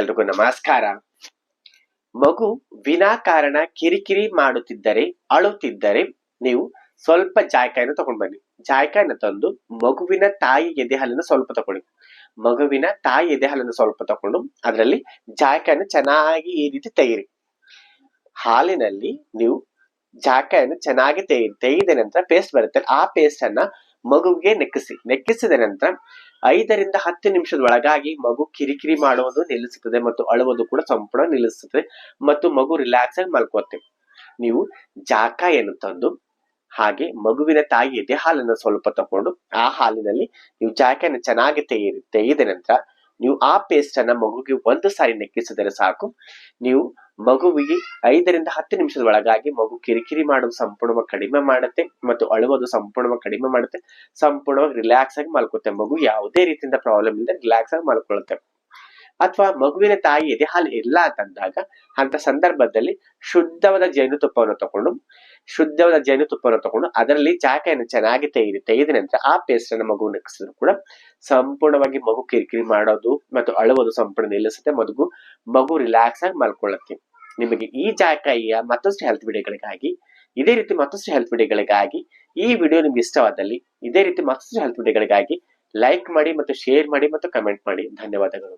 ಎಲ್ರಿಗೂ ನಮಸ್ಕಾರ. ಮಗು ವಿನಾಕಾರಣ ಕಿರಿಕಿರಿ ಮಾಡುತ್ತಿದ್ದರೆ, ಅಳುತ್ತಿದ್ದರೆ ನೀವು ಸ್ವಲ್ಪ ಜಾಯ್ಕಾಯನ್ನು ತಗೊಂಡ್ ಬನ್ನಿ. ಜಾಯ್ಕಾಯನ್ನು ತಂದು ಮಗುವಿನ ತಾಯಿ ಎದೆ ಹಾಲನ್ನು ಸ್ವಲ್ಪ ತಗೊಳ್ಳಿ. ಮಗುವಿನ ತಾಯಿ ಎದೆ ಹಾಲನ್ನು ಸ್ವಲ್ಪ ತಕೊಂಡು ಅದರಲ್ಲಿ ಜಾಯ್ಕಾಯನ್ನು ಚೆನ್ನಾಗಿ ಈ ರೀತಿ ತೆಗಿರಿ ಹಾಲಿನಲ್ಲಿ ನೀವು ಜಾಕಾಯನ್ನು ಚೆನ್ನಾಗಿ ತೆಗೆ ತೆಗೆದ ನಂತರ ಪೇಸ್ಟ್ ಬರುತ್ತೆ. ಆ ಪೇಸ್ಟ್ ಅನ್ನ ಮಗುವಿಗೆ ನೆಕ್ಕಿಸಿ. ನೆಕ್ಕಿಸಿದ ನಂತರ ಐದರಿಂದ ಹತ್ತು ನಿಮಿಷದ ಒಳಗಾಗಿ ಮಗು ಕಿರಿಕಿರಿ ಮಾಡುವುದು ನಿಲ್ಲಿಸುತ್ತದೆ ಮತ್ತು ಅಳುವುದು ಕೂಡ ಸಂಪೂರ್ಣ ನಿಲ್ಲಿಸುತ್ತದೆ ಮತ್ತು ಮಗು ರಿಲ್ಯಾಕ್ಸ್ ಆಗಿ ಮಲ್ಕೋತೆ ನೀವು ಜಾಕಾಯನ್ನು ತಂದು ಹಾಗೆ ಮಗುವಿನ ತಾಯಿ ಎದೆ ಹಾಲನ್ನು ಸ್ವಲ್ಪ ತಕೊಂಡು ಆ ಹಾಲಿನಲ್ಲಿ ನೀವು ಜಾಕೆಯನ್ನು ಚೆನ್ನಾಗಿ ತೆಗೆಯಿರಿ ತೆಗೆದ ನಂತರ ನೀವು ಆ ಪೇಸ್ಟ್ ಅನ್ನ ಮಗುಗೆ ಒಂದು ಸಾರಿ ನೆಕ್ಕಿಸಿದರೆ ಸಾಕು. ನೀವು ಮಗುವಿಗೆ ಐದರಿಂದ ಹತ್ತು ನಿಮಿಷದ ಒಳಗಾಗಿ ಮಗು ಕಿರಿಕಿರಿ ಮಾಡುವುದು ಸಂಪೂರ್ಣವಾಗಿ ಕಡಿಮೆ ಮಾಡುತ್ತೆ ಮತ್ತು ಅಳುವುದು ಸಂಪೂರ್ಣವಾಗಿ ಕಡಿಮೆ ಮಾಡುತ್ತೆ. ಸಂಪೂರ್ಣವಾಗಿ ರಿಲ್ಯಾಕ್ಸ್ ಆಗಿ ಮಲ್ಕೊತ್ತೆ ಮಗು. ಯಾವುದೇ ರೀತಿಯಿಂದ ಪ್ರಾಬ್ಲಮ್ ಇಲ್ಲದೆ ರಿಲ್ಯಾಕ್ಸ್ ಆಗಿ ಮಲ್ಕೊಳ್ಳುತ್ತೆ. ಅಥವಾ ಮಗುವಿನ ತಾಯಿ ಎದೆ ಹಾಲು ಇಲ್ಲ ಅಂತಂದಾಗ ಅಂತ ಸಂದರ್ಭದಲ್ಲಿ ಶುದ್ಧವಾದ ಜೇನುತುಪ್ಪವನ್ನು ತಗೊಂಡು ಶುದ್ಧವಾದ ಜೇನುತುಪ್ಪವನ್ನು ತಗೊಂಡು ಅದರಲ್ಲಿ ಚಾಕೆಯನ್ನು ಚೆನ್ನಾಗಿ ತೆಗೆದು, ತೆಗೆದ ನಂತರ ಆ ಪೇಸ್ಟ್ ಅನ್ನು ಮಗು ನೆಕ್ಸಿದ್ರು ಕೂಡ ಸಂಪೂರ್ಣವಾಗಿ ಮಗು ಕಿರಿಕಿರಿ ಮಾಡೋದು ಮತ್ತು ಅಳುವುದು ಸಂಪೂರ್ಣ ನಿಲ್ಲಿಸುತ್ತೆ. ಮಗು ಮಗು ರಿಲ್ಯಾಕ್ಸ್ ಆಗಿ ಮಲ್ಕೊಳ್ಳುತ್ತೆ. ನಿಮಗೆ ಈ ಜಾಕಾಯಿಯ ಮತ್ತಷ್ಟು ಹೆಲ್ತ್ ವಿಡಿಯೋಗಳಿಗಾಗಿ ಇದೇ ರೀತಿ ಮತ್ತಷ್ಟು ಹೆಲ್ತ್ ವಿಡಿಯೋಗಳಿಗಾಗಿ ಈ ವಿಡಿಯೋ ನಿಮ್ಗೆ ಇಷ್ಟವಾದಲ್ಲಿ ಇದೇ ರೀತಿ ಮತ್ತಷ್ಟು ಹೆಲ್ತ್ ವಿಡಿಯೋಗಳಿಗಾಗಿ ಲೈಕ್ ಮಾಡಿ ಮತ್ತು ಶೇರ್ ಮಾಡಿ ಮತ್ತು ಕಮೆಂಟ್ ಮಾಡಿ. ಧನ್ಯವಾದಗಳು.